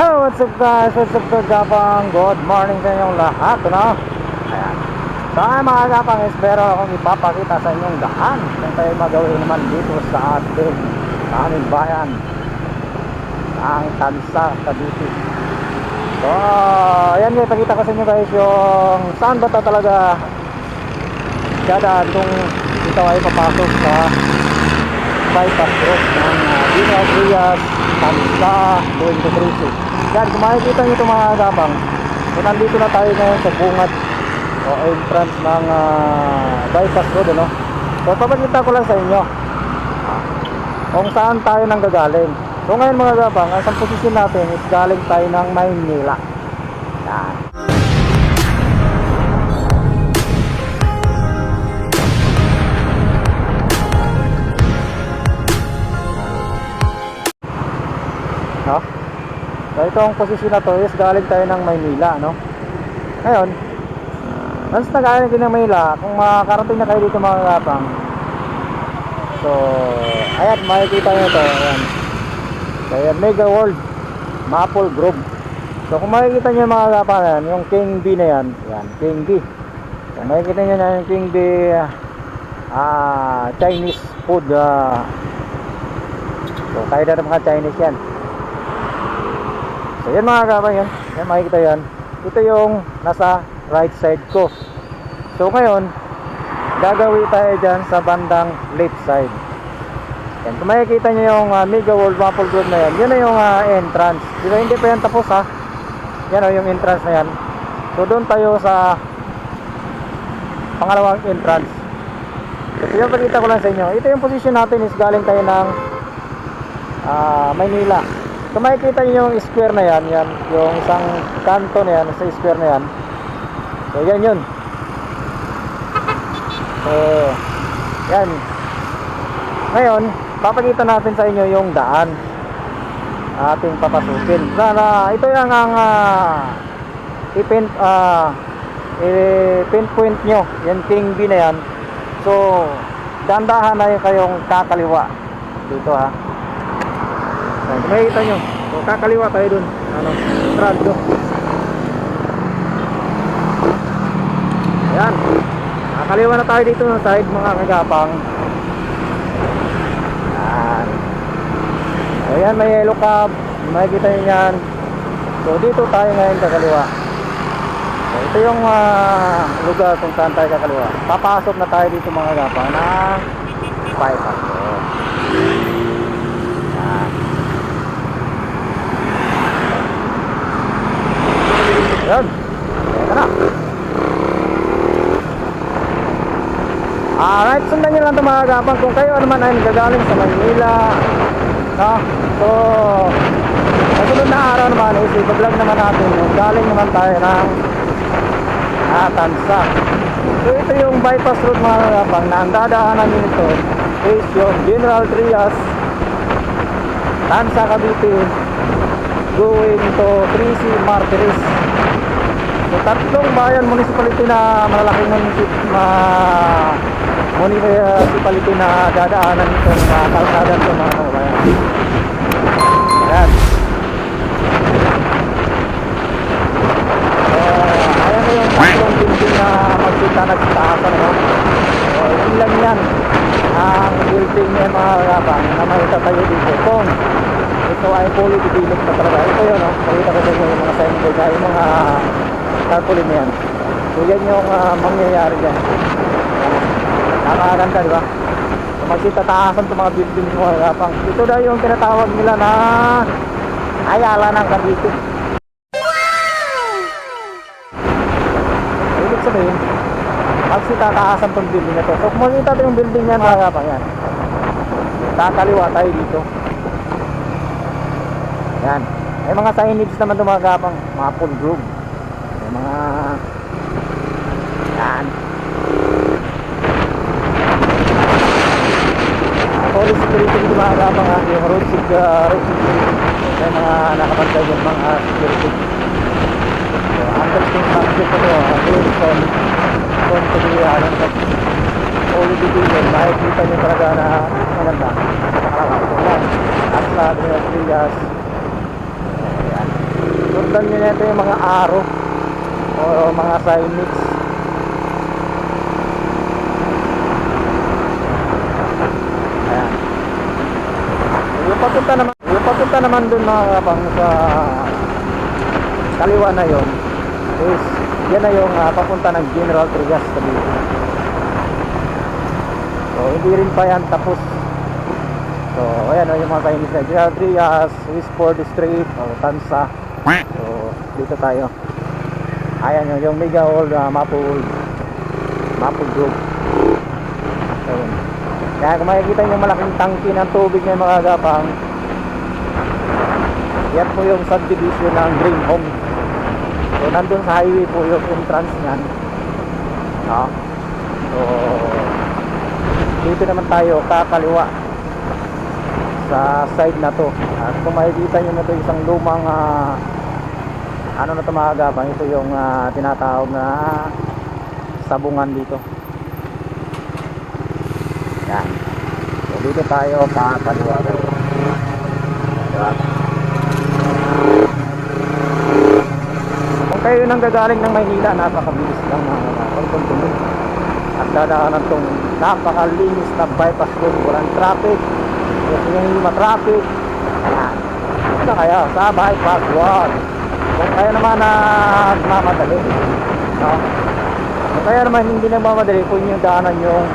Hello, what's up guys? What's up kagapang? Good morning sa inyong lahat, ano? Ayan. So ay mga kagapang, is meron akong ipapakita sa inyong daan kung tayo magawin naman dito sa ating sa aming bayan ang Tansa, Cavite. So, ayan nga, ipakita ko sa inyo guys yung saan ba ta talaga dadaan kung ito ay papasok sa bypass road ng uh, Dino Adrias, Tansa, going to Trisi. Yan, kung makikita nyo ito mga agapang, so nandito na tayo ngayon sa bungat o entrance ng uh, bypass road, ano? So, papakita ko lang sa inyo ah, kung saan tayo nang gagaling. So, ngayon mga agapang, ang posisyon natin is galing tayo ng Maynila. Yan. no? So itong posisyon na to is galing tayo ng Maynila, no? Ngayon, once na galing kayo ng Maynila, kung makakarating na kayo dito mga kapang, so, ayan, makikita nyo ito, ayan. So, ayan, Mega World, Maple Grove. So, kung makikita nyo mga kapang, ayan, yung King B na yan, ayan, King B. Kung makikita nyo na yung King B, ah, Chinese food, ah, so, kaya na mga Chinese yan. So mga kabang yan. Makikita yan. Ito yung nasa right side ko. So ngayon, gagawin tayo dyan sa bandang left side. Yan. Kung makikita nyo yung uh, Mega World Maple Grove na yan, yun na yung uh, entrance. Di ba hindi pa yan tapos ha? Yan o yung entrance na yan. So doon tayo sa pangalawang entrance. So yung pakita ko lang sa inyo. Ito yung position natin is galing tayo ng ah, Maynila. Kung makikita niyo yung square na yan, yan, yung isang kanto na yan, sa square na yan. So, yan yun. So, yan. Ngayon, papakita natin sa inyo yung daan ating papasukin. Sana, ito yung ang uh, ipin, uh, i-pinpoint nyo, yung King B na yan. So, dandahan na yung kayong kakaliwa dito ha makikita nyo. O, kakaliwa tayo dun. Ano, trado ayan. Nakakaliwa na tayo dito ng side mga kagapang. Ayan. Ayan may yellow cab. Makikita nyo yan. So dito tayo ngayon kakaliwa. So, ito yung uh, lugar kung saan tayo kakaliwa. Papasok na tayo dito mga kagapang na 500 Yan. Teka na. Alright, sundan nyo lang ito mga kapang kung kayo naman ay nagagaling sa Manila. No? So, sa na araw naman is i-vlog naman natin galing naman tayo ng ah. So, ito yung bypass road mga kapang na ang dadaanan nito is yung General Trias Tansa Cavite going to 3C Martires So tatlong bayan municipality na malalaking municip, ma, municipality na dadaanan itong uh, kalsada ng mga kababayan. Ayan. So, ayan na yung tatlong building na magkita nagtaasan. No? So, yun lang yan ang building niya mga kapang na may tatayo dito. Kung ito ay fully developed na talaga. Ito yun, no? Pakita ko sa inyo yung mga signboard, ay yung mga tarpaulin na yan. So yan yung uh, mangyayari dyan. Nakakaganda, di ba? So magsitataasan itong mga building ng mga kapang. Ito daw yung tinatawag nila na Ayala ng Cavite. So, ibig sabihin, magsitataasan itong building na to. So kung makita ito yung building yan mga kapang yan. Kakaliwa tayo dito. Yan. May mga signage naman ito mga kapang. Mga full group may mga yan police security dito mga kapang ha yung road, sig, uh, road security may mga nakapantay yung mga security so construction po ito uh, based on on to the ano uh, fully division makikita nyo talaga na maganda yan at sa Adrias Ayan. Sundan nyo na ito yung mga arrow o mga signage. Ayan. Yung papunta naman, yung papunta naman dun mga kapang sa kaliwa na yon is yan na yung ah, papunta ng General Trias Cavite. So hindi rin pa yan tapos. So ayan o yung mga Chinese na General Trias, Westport Street, o Tansa. So dito tayo. Ayan yung, yung Mega Hall, uh, Mapul, Mapul Group. So. Kaya kung makikita nyo malaking tangki ng tubig na mga gapang, yan po yung subdivision ng Green Home. So, nandun sa highway po yung entrance niyan. No? So, dito naman tayo, kakaliwa sa side na to. At kung makikita nyo na to isang lumang ah, ano na to mga ito yung ah, tinatawag na sabungan dito. Yan. So, dito tayo kakaliwa. Diba? Kayo nang gagaling ng Maynila, napakabilis lang mga pagpuntunin. At dadaanan tong napakalinis na bypass road, walang traffic, hindi ma-traffic. Ito kaya sa bypass road. Kung kayo naman na nagmamadali, no? Kung kaya naman hindi nagmamadali, kung yung daanan yung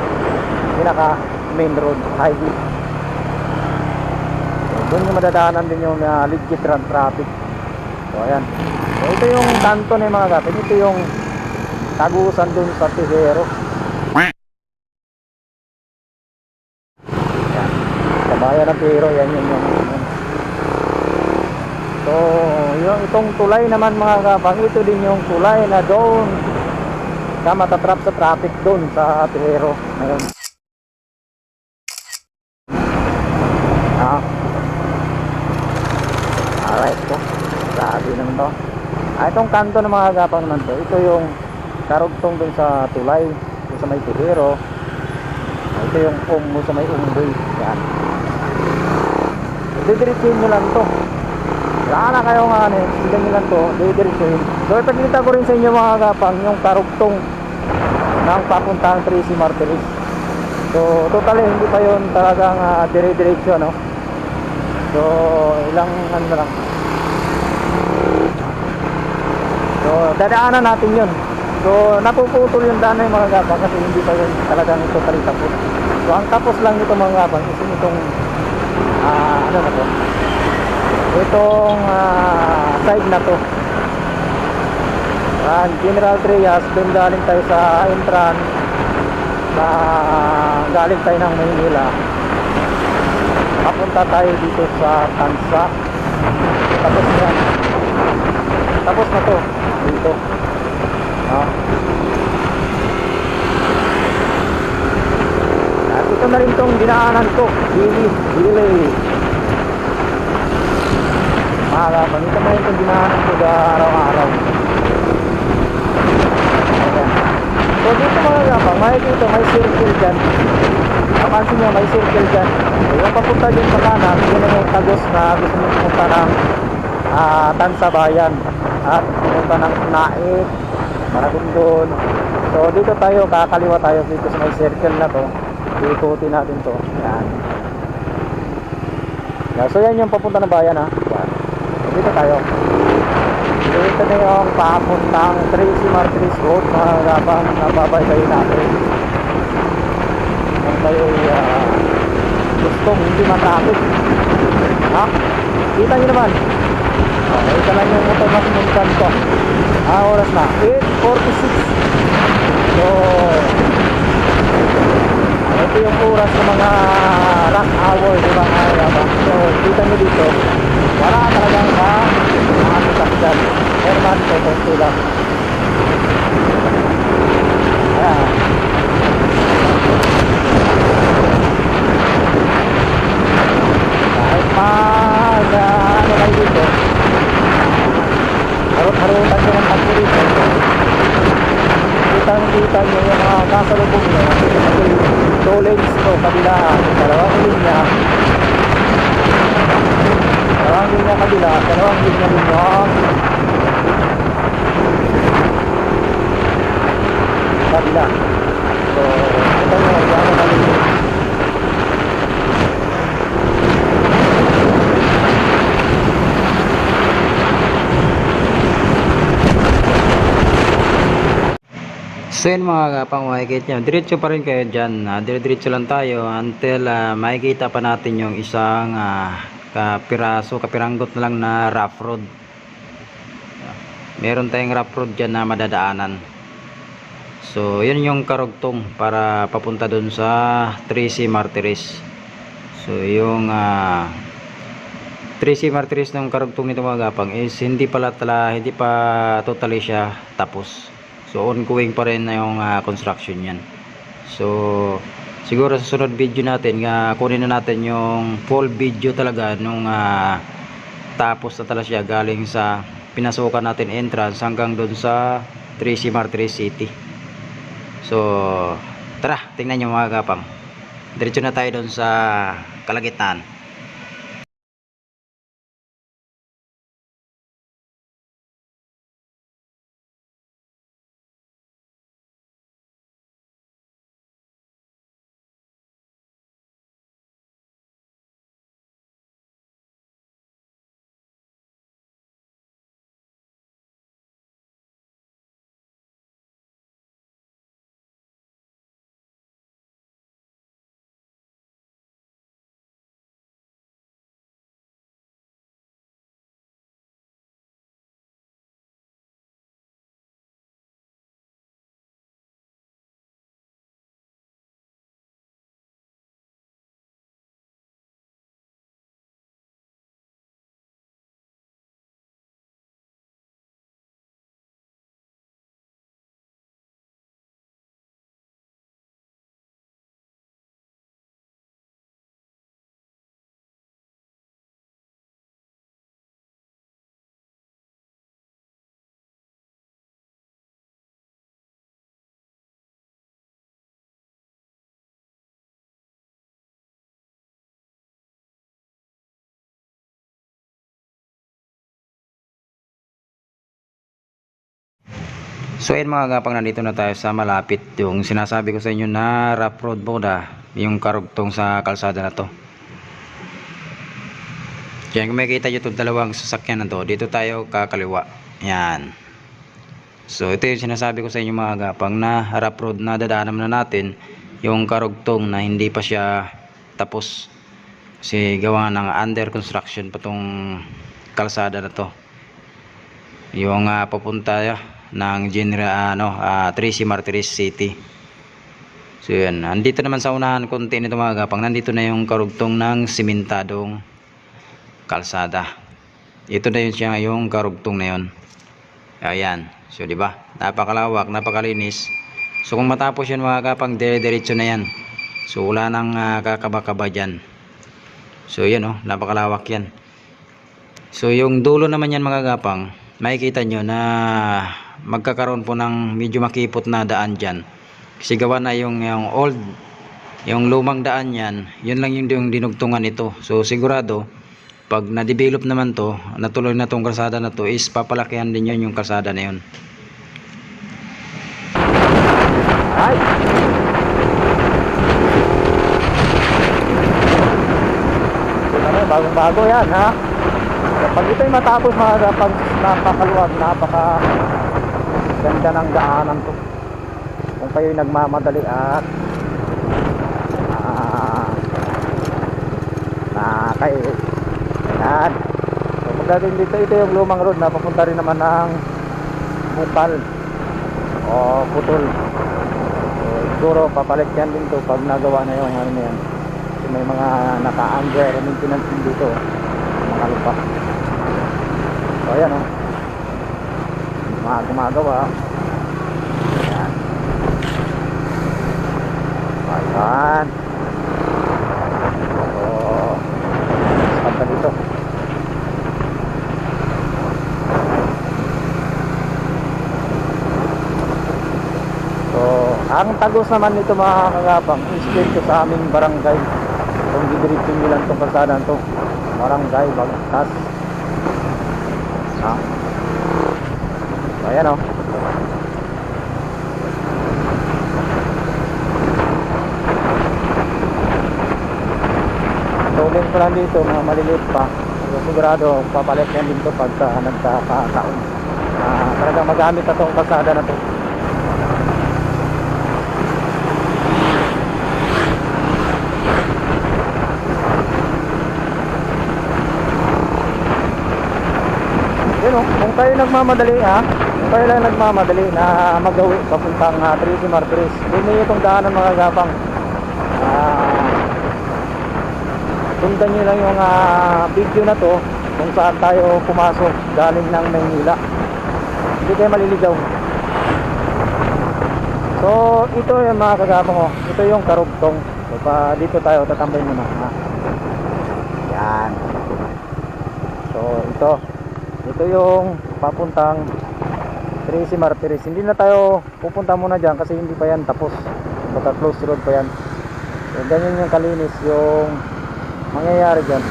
pinaka main road, highway. Doon yung madadaanan din yung uh, legit traffic. So, ayan. Ito yung kanto na mga kapit. Ito yung tagusan dun sa Tijero. Sa bayan ng Tijero, yan yung yung- So, yung itong tulay naman mga kapang, ito din yung tulay na doon na matatrap sa traffic doon sa Tijero. Ngayon. Ah. Alright po. Sabi naman to. Ah, itong kanto ng mga gapang naman to. Ito yung karugtong dun sa tulay. Dun sa may tuhero. Ah, Ito yung umo sa may umboy. Yan. Didiretsuhin nyo lang to. Saan na kayo nga ano, hindi nyo lang to. Didiretsuhin. So ipagkita ko rin sa inyo mga gapang yung karugtong ng papuntang Tracy Martiris. So totally hindi pa yun talagang uh, dire-diretso no. So ilang ano lang. So dadaanan natin yun. So napuputol yung daan ng mga gabang kasi hindi pa yun talagang totally tapos. So ang tapos lang nito mga gabang is itong ah, ano na to. Itong ah, side na to. Yan, General Trias, doon galing tayo sa entrance na galing tayo ng Maynila papunta tayo dito sa Tansa tapos yan tapos na to dito no? at ito na rin tong dinaanan ko Dili Dili mga kapang ito na rin tong dinaanan ko sa araw-araw. So dito kapang, makikita may circle dyan. Napansin nyo, may circle dyan. So, yung papunta dyan sa kanan, yun na yung tagos na gusto nyo pumunta ng ah, Tansabayan. At pumunta ng Naik, Maragondon. So dito tayo, kakaliwa tayo dito sa may circle na to. Ikutin natin to. Yan. Yan. So yan yung papunta ng bayan ha. So, dito tayo. Dito na yung papuntang Tracy Martires Road mga gabang nababaybay natin. Kung kayo uh, gustong hindi matraffic. Ha? Kita nyo naman. Okay, ito lang yung na simuntan ko. Ah, oras na. 8.46. So, ito yung oras ng mga đó kabila so ito na yung gano'n namin So yun mga kapang makikita nyo, diretso pa rin kayo dyan, uh, diretso lang tayo until uh, makikita pa natin yung isang uh, kapiraso, kapiranggot na lang na rough road. Meron tayong rough road dyan na madadaanan. So yun yung karugtong para papunta dun sa 3C Martires. So yung ah, 3C Martires ng karugtong nito mga kapang is hindi pala tala, hindi pa totally siya tapos. So ongoing pa rin na yung ah, construction yan. So siguro sa sunod video natin nga kunin na natin yung full video talaga nung ah, tapos na talaga siya galing sa pinasukan natin entrance hanggang doon sa 3C Martires City. So tara tingnan nyo mga kapang. Diretso na tayo doon sa kalagitnaan. So ayun mga gapang nandito na tayo sa malapit yung sinasabi ko sa inyo na rough road boda yung karugtong sa kalsada na to. Yan kung makikita nyo itong dalawang sasakyan na to dito tayo kakaliwa. Yan. So ito yung sinasabi ko sa inyo mga gapang na rough road na dadaanan na natin yung karugtong na hindi pa siya tapos. Kasi gawa ng under construction pa tong kalsada na to. Yung ah, papunta ng General ano, ah, Tracy Martires City. So yan, andito naman sa unahan konti nito mga gapang, nandito na yung karugtong ng simentadong kalsada. Ito na yun siya yung karugtong na yun. Ayan. So di ba? Napakalawak, napakalinis. So kung matapos yun mga kapang, dire-diretso na yan. So wala nang ah, kakaba-kaba dyan. So yan oh, napakalawak yan. So yung dulo naman yan mga gapang, makikita nyo na magkakaroon po ng medyo makipot na daan dyan. Kasi gawa na yung, yung old, yung lumang daan yan, yun lang yung, yung dinugtungan nito. So sigurado, pag na-develop naman to, natuloy na tong kalsada na to, is papalakihan din yun yung kalsada na yun. Ay! Bagong bago yan ha. Kapag ito'y matapos mga kapag napakaluwag, napaka ganda ng daanan to. Kung kayo'y nagmamadali at ah, nakakay yan. So dito, ito yung lumang road na rin naman ng Bukal o Putol. So siguro papalit yan din to pag nagawa na yung ano yan. Kasi may mga naka-under maintenance dito. Mga lupa. So ayan o. Oh. Mga gumagawa. Ayan. Ayan. So, basta dito. So, ang tagos naman nito mga kagabang is dito sa aming barangay. Kung didiretso nyo lang itong kalsada to. Barangay, Bagtas. Ha? Ayan o. Tulis ko lang dito, mga maliliit pa. Sigurado, papalit yan dito pagka nagkakataon. Uh, talagang magamit na itong kalsada na ito. Oh. Kung tayo nagmamadali ha, kayo lang nagmamadali na magawi papuntang uh, Tracy Martires, hindi itong daanan mga gapang. Ah, sundan nyo lang yung ah, video na to kung saan tayo pumasok galing ng Maynila. Hindi kayo maliligaw. So, ito yung mga kagapang ko. Ito yung karugtong. So, pa, dito tayo tatambay muna. Ha? Yan. So, ito. Ito yung papuntang Tracy Martires. Hindi na tayo pupunta muna dyan kasi hindi pa yan tapos. Baka close road pa yan. So, ganyan yung kalinis yung mangyayari dyan.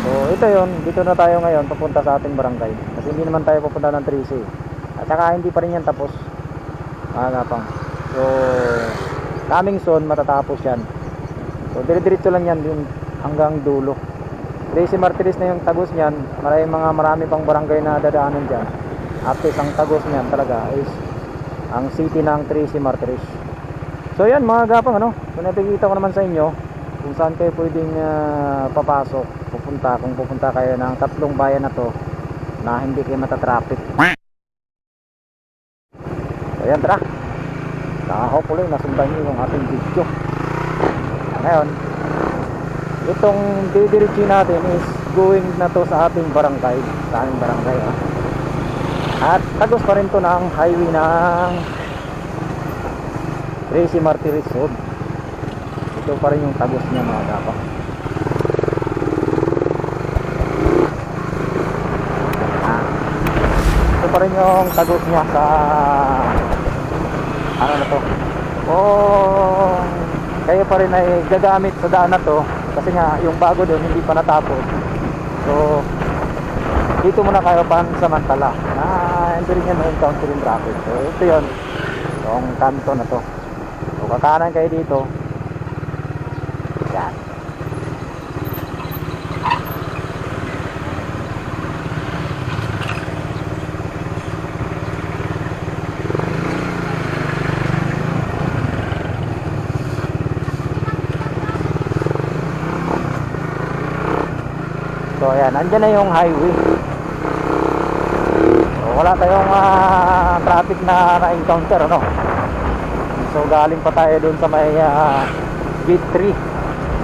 So, ito yun. Dito na tayo ngayon papunta sa ating barangay. Kasi hindi naman tayo pupunta ng Tracy. At saka hindi pa rin yan tapos. Mga kapang. So, coming soon matatapos yan. So, dire-diretso lang yan din hanggang dulo. Tracy Martires na yung tagos niyan. Marami mga marami pang barangay na dadaanan dyan. At least ang tagos niyan talaga is ang city ng Tracy Martires. So yan mga gapang ano. So napikita ko naman sa inyo kung saan kayo pwedeng ah, papasok. Pupunta kung pupunta kayo ng tatlong bayan na to na hindi kayo matatraffic. So yan tara. Saka hopefully nasundan nyo yung ating video. Ngayon, itong didiretso natin is going na to sa ating barangay sa aming barangay ha? At tagos pa rin to ng highway ng Tracy Martires Road. Ito pa rin yung tagos niya mga kapang. Ah. ito pa rin yung tagos niya sa ano na to? Oh kayo pa rin ay gagamit sa daan na to. Kasi nga yung bago doon hindi pa natapos. So dito muna kayo pansamantala. Na rin yan ma-encounter yung traffic. So ito yun. Yung kanto na to. So kakanan kayo dito. Yan. So ayan, andyan na yung highway. Wala tayong ah, traffic na na-encounter ano. So galing pa tayo dun sa may ah, gate 3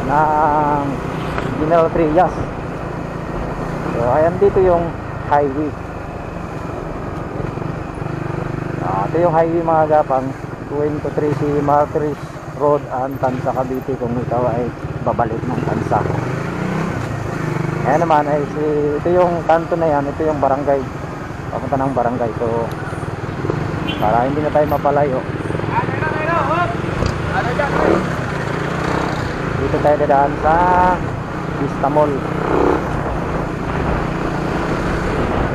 ng General Trias. So ayan dito yung highway. Ah, ito yung highway mga gapang going to Martires Road and Tansa Cavite kung ikaw ay babalik ng Tansa. Ayan naman ay si, ito yung kanto na yan, ito yung barangay. Papunta ng barangay. So para hindi na tayo mapalayo. Dito tayo dadaan sa Vista Mall.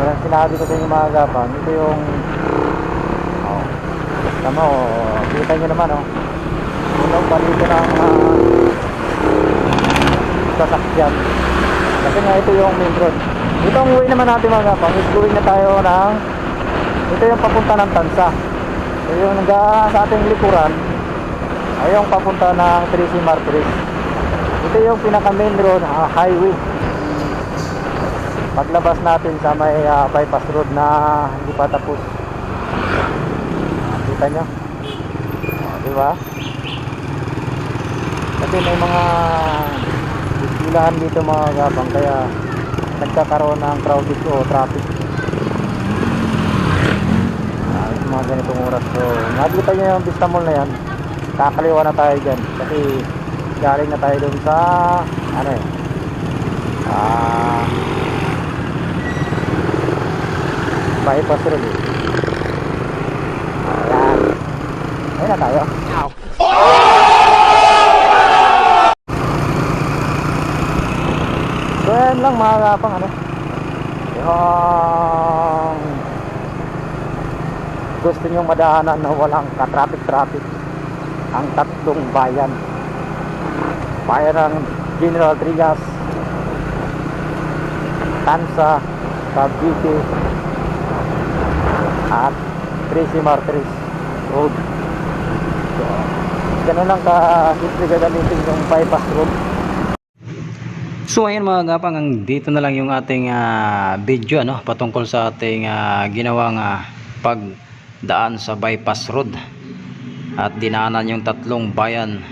Yan ang sinabi ko sa inyo mga gapang. Ito yung oh, tama oh, kita nyo naman oh. Puno pa dito ng uh, sasakyan. Kasi nga ito yung main road. Itong way naman natin mga kapang is going na tayo ng ito yung papunta ng Tansa. So yung naga sa ating likuran ay yung papunta ng Tracy Martires. Ito yung pinaka main road, ah, highway. Paglabas natin sa may ah, bypass road na hindi pa tapos. Kita nyo? Oh, di? Kasi may mga ilan dito mga gabang kaya nagkakaroon ng crowded o traffic. Yung mga ganitong oras so nakikita nyo yung Vista Mall na yan. Kakaliwa na tayo dyan. Kasi galing na tayo dun sa ano eh ah bypass road eh. Ayan. Ayun na tayo. So yan lang mga kapang ano Yung Gusto nyong madaanan na walang ka-traffic-traffic Ang tatlong bayan Bayan ng General Trias Tansa, Cavite, at Tracy Martres Road. So, ganun lang ka simple gagamitin yung bypass road. So ayan mga gapang, ang dito na lang yung ating ah, video ano, patungkol sa ating ah, ginawang ah, pagdaan sa bypass road. At dinaanan yung tatlong bayan,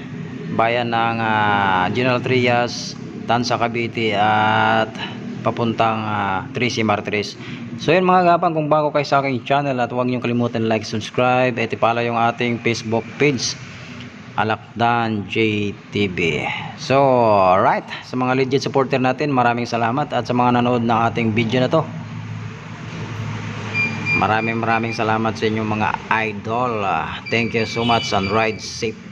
bayan ng ah, General Trias, Tansa Cavite at papuntang uh, Tracy Martres. So yun mga gapang, kung bago kayo sa aking channel at huwag niyo kalimutan like, subscribe at ipala yung ating Facebook page Alakdan JTV. So, alright. Sa mga legit supporter natin, maraming salamat. At sa mga nanood ng ating video na to, maraming maraming salamat sa inyong mga idol. Thank you so much and ride safe.